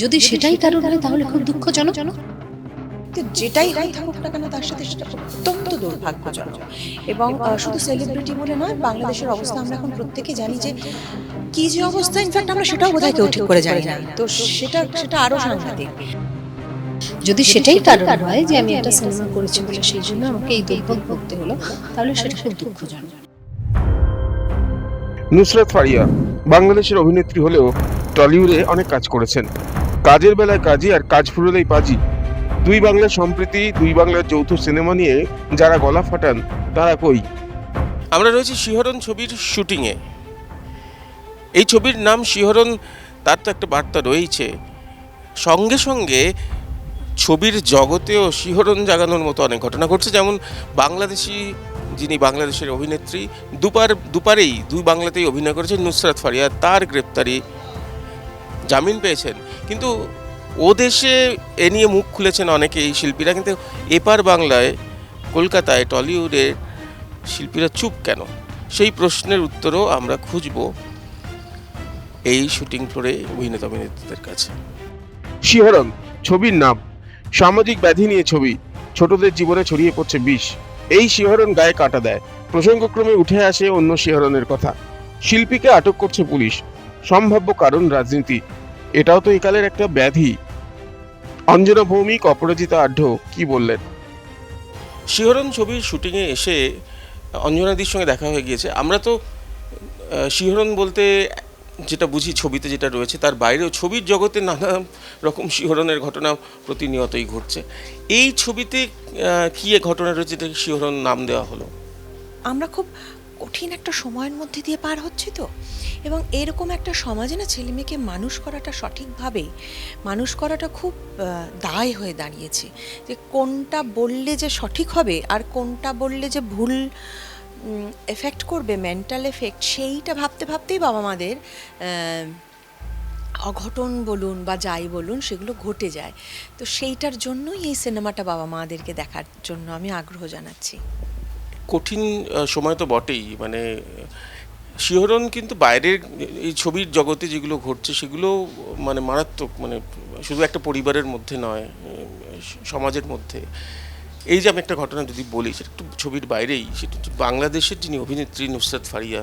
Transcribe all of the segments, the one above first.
যদি সেটাই কারণ হয় তাহলে খুব দুঃখজনক। তো যেটাই হয় থাকুক না কেন তার সাথে সেটা অত্যন্ত দুর্ভাগ্যজনক। এবং শুধু সেলিব্রিটি বলে নয় বাংলাদেশের অবস্থা আমরা এখন প্রত্যেকে জানি যে কি যে অবস্থা ইনফ্যাক্ট আমরা সেটাও বোধহয় কেউ ঠিক করে জানি না। তো সেটা সেটা আরও সাংঘাতিক। যদি সেটাই কারণ হয় যে আমি একটা সিনেমা করেছি বলে সেই জন্য আমাকে এই দুর্ভোগ ভুগতে হলো তাহলে সেটা খুব দুঃখজনক। নুসরাত ফারিয়া বাংলাদেশের অভিনেত্রী হলেও টলিউডে অনেক কাজ করেছেন। কাজের বেলায় কাজী আর কাজ ফুরলেই পাজি। দুই বাংলার সম্প্রীতি, দুই বাংলার যৌথ সিনেমা নিয়ে যারা গলা ফাটান, তারা কই? আমরা রয়েছি শিহরণ ছবির শুটিংয়ে। এই ছবির নাম শিহরণ, তার তো একটা বার্তা রয়েছে সঙ্গে সঙ্গে ছবির জগতেও শিহরণ জাগানোর মতো অনেক ঘটনা ঘটছে, যেমন বাংলাদেশি, যিনি বাংলাদেশের অভিনেত্রী, দুপার, দুপারেই দুই বাংলাতেই অভিনয় করেছেন নুসরাত ফারিয়া, তার গ্রেপ্তারি জামিন পেয়েছেন। কিন্তু ও দেশে এ নিয়ে মুখ খুলেছেন অনেকে এই শিল্পীরা, কিন্তু এপার বাংলায়, কলকাতায়, টলিউডে শিল্পীরা চুপ কেন? সেই প্রশ্নের উত্তরও আমরা খুঁজব এই শুটিং ফ্লোরে অভিনেতা অভিনেত্রীদের কাছে। শিহরণ, ছবির নাম। সামাজিক ব্যাধি নিয়ে ছবি। ছোটদের জীবনে ছড়িয়ে পড়ছে বিষ। এই শিহরণ গায়ে কাটা দেয়। প্রসঙ্গক্রমে উঠে আসে অন্য শিহরণের কথা। শিল্পীকে আটক করছে পুলিশ। সম্ভাব্য কারণ রাজনীতি। এটাও তো একালের একটা ব্যাধি। অঞ্জনা ভৌমিক অপরাজিতা আঢ্য কি বললেন? শিহরণ ছবির শুটিংয়ে এসে অঞ্জনাদির সঙ্গে দেখা হয়ে গিয়েছে। আমরা তো শিহরণ বলতে যেটা বুঝি ছবিতে যেটা রয়েছে তার বাইরেও ছবির জগতে নানা রকম শিহরণের ঘটনা প্রতিনিয়তই ঘটছে। এই ছবিতে কী এ ঘটনা রয়েছে যেটাকে শিহরণ নাম দেওয়া হলো? আমরা খুব কঠিন একটা সময়ের মধ্যে দিয়ে পার হচ্ছি তো? এবং এরকম একটা সমাজে না ছেলে মেয়েকে মানুষ করাটা সঠিকভাবে মানুষ করাটা খুব দায় হয়ে দাঁড়িয়েছে। যে কোনটা বললে যে সঠিক হবে আর কোনটা বললে যে ভুল এফেক্ট করবে মেন্টাল এফেক্ট সেইটা ভাবতে ভাবতেই বাবা মাদের অঘটন বলুন বা যাই বলুন সেগুলো ঘটে যায়। তো সেইটার জন্যই এই সিনেমাটা বাবা মাদেরকে দেখার জন্য আমি আগ্রহ জানাচ্ছি। কঠিন সময় তো বটেই। মানে শিহরণ কিন্তু বাইরের এই ছবির জগতে যেগুলো ঘটছে, সেগুলো মানে মারাত্মক মানে শুধু একটা পরিবারের মধ্যে নয় সমাজের মধ্যে। এই যে আমি একটা ঘটনা যদি বলি, সেটা একটু ছবির বাইরেই, সেটা হচ্ছে বাংলাদেশের যিনি অভিনেত্রী নুসরাত ফারিয়া,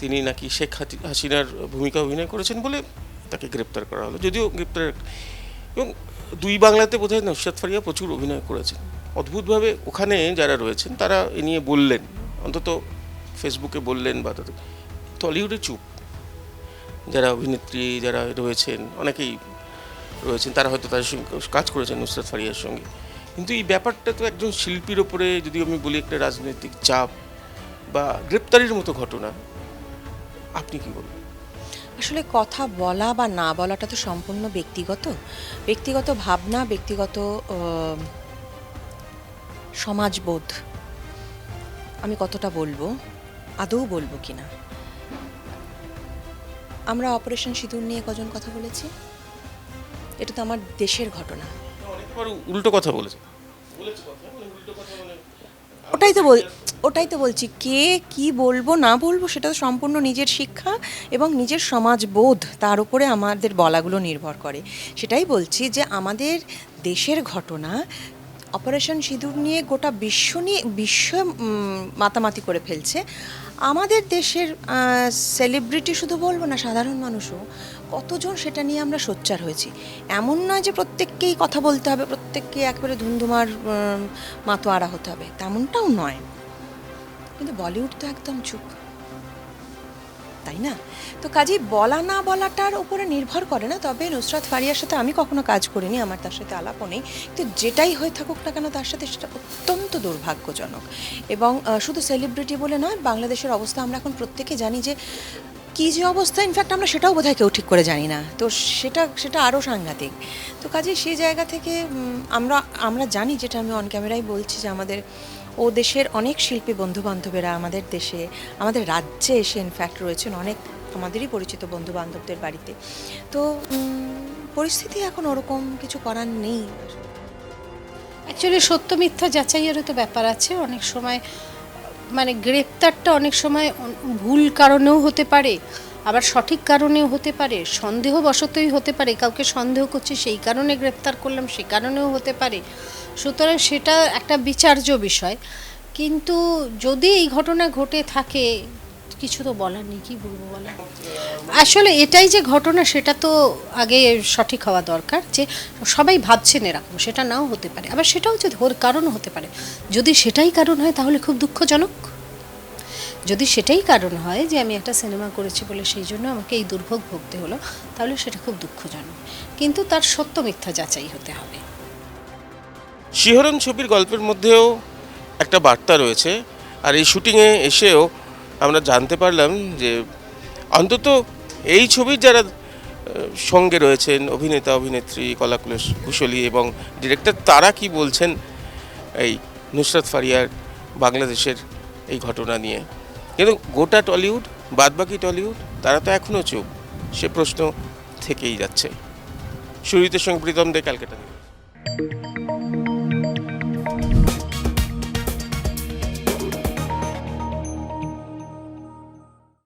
তিনি নাকি শেখ হাসিনার ভূমিকা অভিনয় করেছেন বলে তাকে গ্রেপ্তার করা হলো, যদিও গ্রেপ্তার এবং দুই বাংলাতে বোধহয় নুসরাত ফারিয়া প্রচুর অভিনয় করেছেন। অদ্ভুতভাবে ওখানে যারা রয়েছেন, তারা এ নিয়ে বললেন, অন্তত ফেসবুকে বললেন বা তাদের, টলিউডে চুপ। যারা অভিনেত্রী, যারা রয়েছেন, অনেকেই রয়েছেন, তারা হয়তো তাদের সঙ্গে কাজ করেছেন নুসরাত ফারিয়ার সঙ্গে। কিন্তু এই ব্যাপারটা তো একজন শিল্পীর ওপরে যদি আমি বলি একটা রাজনৈতিক চাপ বা গ্রেপ্তারির মতো ঘটনা, আপনি কি বলবেন? আসলে কথা বলা বা না বলাটা তো সম্পূর্ণ ব্যক্তিগত। ব্যক্তিগত ভাবনা, ব্যক্তিগত সমাজবোধ। আমি কতটা বলব আদৌ বলব কি না? আমরা অপারেশন সিঁদুর নিয়ে কজন কথা বলেছি? এটা তো আমার দেশের ঘটনা। উল্টো কথা বলেছে। ওটাই তো বল ওটাই তো বলছি কে কি বলব না বলব সেটা তো সম্পূর্ণ নিজের শিক্ষা এবং নিজের সমাজবোধ তার উপরে আমাদের বলাগুলো নির্ভর করে। সেটাই বলছি যে আমাদের দেশের ঘটনা অপারেশন সিঁদুর নিয়ে গোটা বিশ্ব নিয়ে বিশ্ব মাতামাতি করে ফেলছে। আমাদের দেশের সেলিব্রিটি শুধু বলব না সাধারণ মানুষও কতজন সেটা নিয়ে আমরা সোচ্চার হয়েছি। এমন নয় যে প্রত্যেককেই কথা বলতে হবে প্রত্যেককে একেবারে ধুমধুমার উম, মাতোয়ারা হতে হবে তেমনটাও নয়। কিন্তু বলিউড তো একদম চুপ। তাই না? তো কাজেই বলা না বলাটার উপরে নির্ভর করে না, তবে নুসরাত ফারিয়ার সাথে আমি কখনো কাজ করিনি, আমার তার সাথে আলাপও নেই। কিন্তু যেটাই হয়ে থাকুক না কেন তার সাথে সেটা অত্যন্ত দুর্ভাগ্যজনক। এবং শুধু সেলিব্রিটি বলে নয়, বাংলাদেশের অবস্থা আমরা এখন প্রত্যেকে জানি যে কী যে অবস্থা ইনফ্যাক্ট আমরা সেটাও বোধহয় কেউ ঠিক করে জানি না। তো সেটা সেটা আরও সাংঘাতিক। তো কাজে সেই জায়গা থেকে আমরা আমরা জানি যেটা আমি অন ক্যামেরাই বলছি যে আমাদের ও দেশের অনেক শিল্পী বন্ধু বান্ধবেরা আমাদের দেশে, আমাদের রাজ্যে এসে ইনফ্যাক্ট রয়েছেন অনেক আমাদেরই পরিচিত বন্ধু বান্ধবদের বাড়িতে। তো পরিস্থিতি এখন ওরকম কিছু করার নেই। অ্যাকচুয়ালি সত্য মিথ্যা যাচাইয়েরও তো ব্যাপার আছে। অনেক সময় মানে গ্রেপ্তারটা অনেক সময় ভুল কারণেও হতে পারে। আবার সঠিক কারণেও হতে পারে, সন্দেহবশতই হতে পারে, কাউকে সন্দেহ করছি সেই কারণে গ্রেপ্তার করলাম সেই কারণেও হতে পারে। সুতরাং সেটা একটা বিচার্য বিষয়। কিন্তু যদি এই ঘটনা ঘটে থাকে, কিছু তো বলার নেই, কি বলব বলা? আসলে এটাই যে ঘটনা, সেটা তো আগে সঠিক হওয়া দরকার যে সবাই ভাবছেন এরকম, সেটা নাও হতে পারে। আবার সেটাও যদি ওর কারণও হতে পারে। যদি সেটাই কারণ হয়, তাহলে খুব দুঃখজনক। যদি সেটাই কারণ হয় যে আমি একটা সিনেমা করেছি বলে সেই জন্য আমাকে এই দুর্ভোগ ভুগতে হলো, তাহলে সেটা খুব দুঃখজনক। কিন্তু তার সত্য মিথ্যা যাচাই হতে হবে। শিহরণ ছবির গল্পের মধ্যেও একটা বার্তা রয়েছে। আর এই শুটিংয়ে এসেও আমরা জানতে পারলাম যে অন্তত এই ছবির যারা সঙ্গে রয়েছেন অভিনেতা, অভিনেত্রী কলা কুশলী এবং ডিরেক্টর তারা কি বলছেন এই নুসরাত ফারিয়ার বাংলাদেশের এই ঘটনা নিয়ে? কিন্তু গোটা টলিউড, বাদবাকি টলিউড, তারা তো এখনও চুপ সে প্রশ্ন থেকেই যাচ্ছে সুরিতের সঙ্গে প্রীতম দে ক্যালকাটা নিউজ।